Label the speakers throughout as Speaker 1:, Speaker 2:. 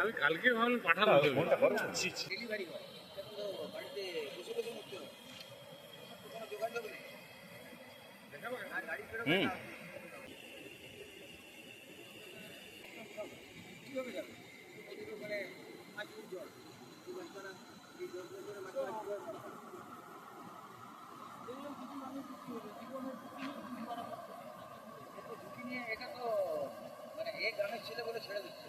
Speaker 1: আমি কালকে ভাবলাম পাঠাবো
Speaker 2: ডেলিভারি হয় এটা পুরো বাড়িতে বসে বসে করতে হয় কোনো যোগাযোগ নেই।
Speaker 3: হুম।
Speaker 2: কীভাবে যাবে? ওদিকে ওখানে পাঁচ ফুট জল জল জল করে বাচ্চারা কীভাবে পার হবে? দেখলাম কিছু মানুষ কি হলো, জীবনের ঝুঁকি নিয়ে কি করা হচ্ছে? এত ঝুঁকি নিয়ে এটা তো মানে এই গ্রামের ছেলে বলে ছেড়ে দিচ্ছে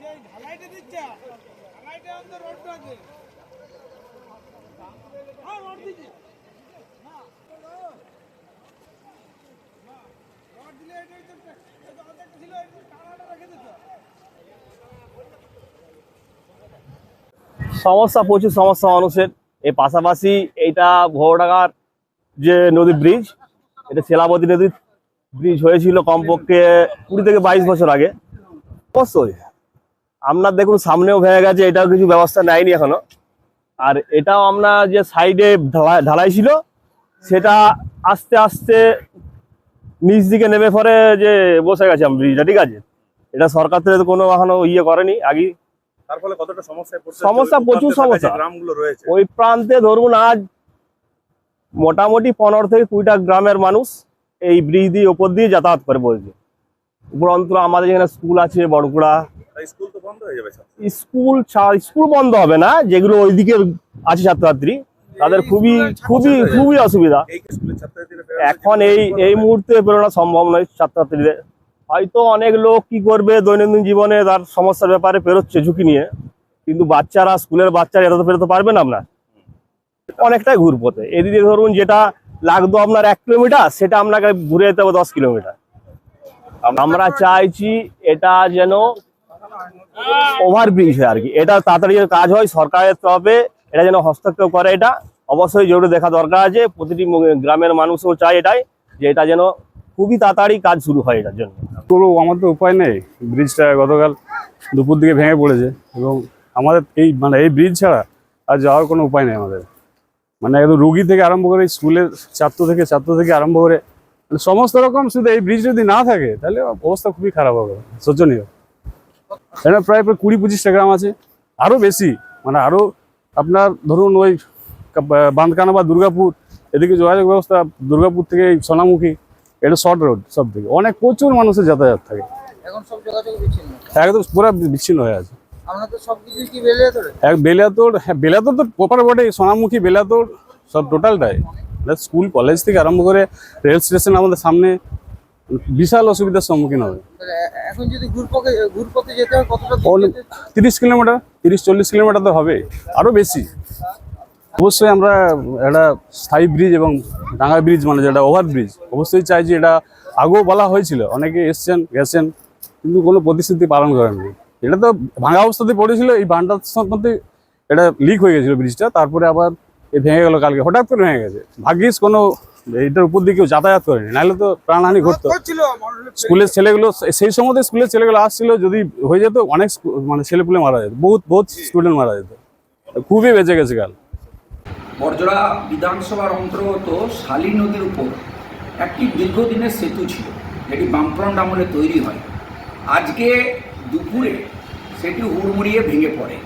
Speaker 4: যে ঢালাইটা ঢালাইটা আমাদের আছে হ্যাঁ রোড
Speaker 5: সমস্যা প্রচুর, সমস্যা মানুষের। এর পাশাপাশি এইটা ভোরডাঙ্গার যে নদী ব্রিজ এটা সেলাবতী নদীর ব্রিজ হয়েছিল কমপক্ষে কুড়ি থেকে বাইশ বছর আগে। অবশ্যই। আপনার দেখুন সামনেও ভেঙে গেছে এটাও কিছু ব্যবস্থা নেয়নি এখনও। আর এটাও আমরা যে সাইডে ঢালাই ঢালাই ছিল সেটা আস্তে আস্তে নিচ দিকে নেমে পরে যে বসে গেছে ব্রিজটা ঠিক আছে? এটা সরকার থেকে কোনো এখনও ইয়ে করেনি আগে
Speaker 3: তার ফলে কতটা সমস্যায় পড়ছে?
Speaker 5: সমস্যা প্রচুর সমস্যা।
Speaker 3: গ্রামগুলো রয়েছে।
Speaker 5: ওই প্রান্তে ধরুন আজ মোটামুটি পনেরো থেকে কুড়িটা গ্রামের মানুষ এই ব্রিজ দিয়ে ওপর দিয়ে যাতায়াত করে বলছে। উপরন্ত আমাদের এখানে স্কুল আছে বড়কুড়া।
Speaker 3: স্কুল তো বন্ধ হয়ে যাবে
Speaker 5: স্কুল স্কুল বন্ধ হবে না যেগুলো ওইদিকে আছে ছাত্রছাত্রী তাদের খুবই খুবই খুবই অসুবিধা। এখন এই এই মুহূর্তে বেরোনো সম্ভব নয় ছাত্রছাত্রীদের। হয়তো অনেক লোক কি করবে দৈনন্দিন জীবনে তার সমস্যার ব্যাপারে পেরোচ্ছে ঝুঁকি নিয়ে কিন্তু বাচ্চারা স্কুলের বাচ্চারা এটা তো পেরোতে পারবে না আপনার অনেকটাই ঘুরপথে। এদিকে ধরুন যেটা লাগতো আপনার এক কিলোমিটার, সেটা আপনাকে ঘুরে যেতে হবে দশ কিলোমিটার। আমরা চাইছি এটা যেন ওভারব্রিজ হয় আর কি। এটা তাড়াতাড়ি কাজ হয়, সরকারের তরফে এটা যেন হস্তক্ষেপ করে এটা। অবশ্যই জরুরি দেখা দরকার আছে, প্রতিটি গ্রামের মানুষও চায় এটাই, যে এটা যেন খুবই তাড়াতাড়ি কাজ শুরু হয় এটার জন্য।
Speaker 6: করব আমার তো উপায় নেই ব্রিজটা গতকাল দুপুর দিকে ভেঙে পড়েছে এবং আমাদের এই মানে এই ব্রিজ ছাড়া আর যাওয়ার কোনো উপায় নেই আমাদের। মানে একদম রুগী থেকে আরম্ভ করে স্কুলের ছাত্র থেকে ছাত্র থেকে আরম্ভ করে মানে সমস্ত রকম শুধু এই ব্রিজ যদি না থাকে তাহলে অবস্থা খুবই খারাপ হবে। শোচনীয়। এখানে প্রায় প্রায় কুড়ি পঁচিশটা গ্রাম আছে। আরও বেশি। মানে আরও আপনার ধরুন ওই বাঁধকানা বা দুর্গাপুর এদিকে যোগাযোগ ব্যবস্থা দুর্গাপুর থেকে এই সোনামুখী এটা শর্ট রোড সব থেকে অনেক প্রচুর মানুষের যাতায়াত থাকে।
Speaker 2: এখন সব যোগাযোগ বিচ্ছিন্ন।
Speaker 6: একদম পুরো বিচ্ছিন্ন হয়ে আছে।
Speaker 2: আমরা তো সব কিছুই কি বেলে ধরে
Speaker 6: বেলিয়াতোড় হ্যাঁ বেলিয়াতোড় তো প্রপার বটে সোনামুখী বেলিয়াতোড় সব টোটালটাই স্কুল কলেজ থেকে আরম্ভ করে রেল স্টেশন আমাদের সামনে বিশাল অসুবিধার সম্মুখীন হবে।
Speaker 2: এখন যদি ঘুরপথে যেতে হয় কতটা?
Speaker 6: তিরিশ কিলোমিটার তিরিশ চল্লিশ কিলোমিটার তো হবে আরও বেশি। অবশ্যই আমরা একটা স্থায়ী ব্রিজ এবং ডাঙ্গা ব্রিজ মানে যেটা ওভার ব্রিজ অবশ্যই চাই যে এটা আগেও বলা হয়েছিল অনেকে এসছেন গেছেন কিন্তু কোনো প্রতিশ্রুতি পালন করেননি। এটা তো ভাঙা অবস্থাতে পড়েছিল এই বানটার সম্বন্ধে এটা লিক হয়ে গেছিল ব্রিজটা তারপরে আবার এ ভেঙে গেল কালকে হঠাৎ করে ভেঙে গেছে। ভাগ্যিস কোনো এইটার উপর দিয়ে কেউ যাতায়াত করেনি নাহলে তো প্রাণহানি ঘটতো। স্কুলের ছেলেগুলো সেই সময় স্কুলের ছেলেগুলো আসছিল যদি হয়ে যেত অনেক মানে ছেলেপুলে মারা যেত বহুত বহুত স্টুডেন্ট মারা যেত। খুবই বেঁচে গেছে কাল।
Speaker 7: বরজড়া বিধানসভার অন্তর্গত শালী নদীর উপর একটি দীর্ঘদিনের সেতু ছিল যেটি বামফ্রন্ট আমলে তৈরি হয়। আজকে দুপুরে সেটি হুড়মুড়িয়ে ভেঙে পড়ে।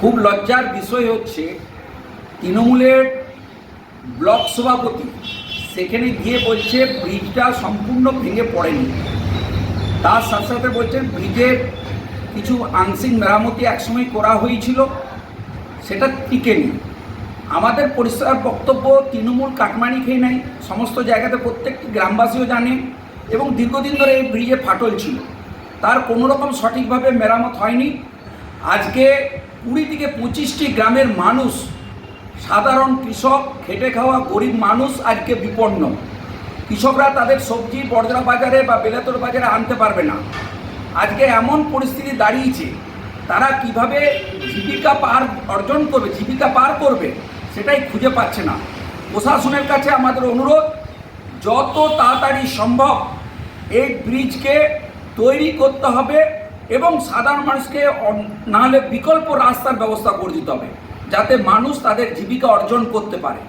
Speaker 7: খুব লজ্জার বিষয় হচ্ছে, তৃণমূলের ব্লক সভাপতি সেখানে গিয়ে বলছে, ব্রিজটা সম্পূর্ণ ভেঙে পড়েনি। তার সাথে সাথে বলছেন, ব্রিজের কিছু আংশিক মেরামতি একসময় করা হয়েছিল, সেটা টিকে নেই আমাদের পরিষ্কার বক্তব্য তৃণমূল কাটমানি খেয়ে নেয়, সমস্ত জায়গাতে প্রত্যেকটি গ্রামবাসীও জানে এবং দীর্ঘদিন ধরে এই ব্রিজে ফাটল ছিল। তার কোনো রকম সঠিকভাবে মেরামত হয়নি। আজকে কুড়ি থেকে পঁচিশটি গ্রামের মানুষ, সাধারণ কৃষক, খেটে খাওয়া গরিব মানুষ আজকে বিপন্ন। কৃষকরা তাদের সবজি বড়জরা বাজারে বা বেলাতর বাজারে আনতে পারবে না। আজকে এমন পরিস্থিতি দাঁড়িয়েছে, তারা কীভাবে জীবিকা পার অর্জন করবে, জীবিকা পার করবে, সেটাই খুঁজে পাচ্ছে না। প্রশাসনের কাছে আমাদের অনুরোধ, যত তাড়াতাড়ি সম্ভব এই ব্রিজকে তৈরি করতে হবে এবং সাধারণ মানুষকে না হলে বিকল্প রাস্তার ব্যবস্থা করে দিতে হবে, যাতে মানুষ তাদের জীবিকা অর্জন করতে পারে।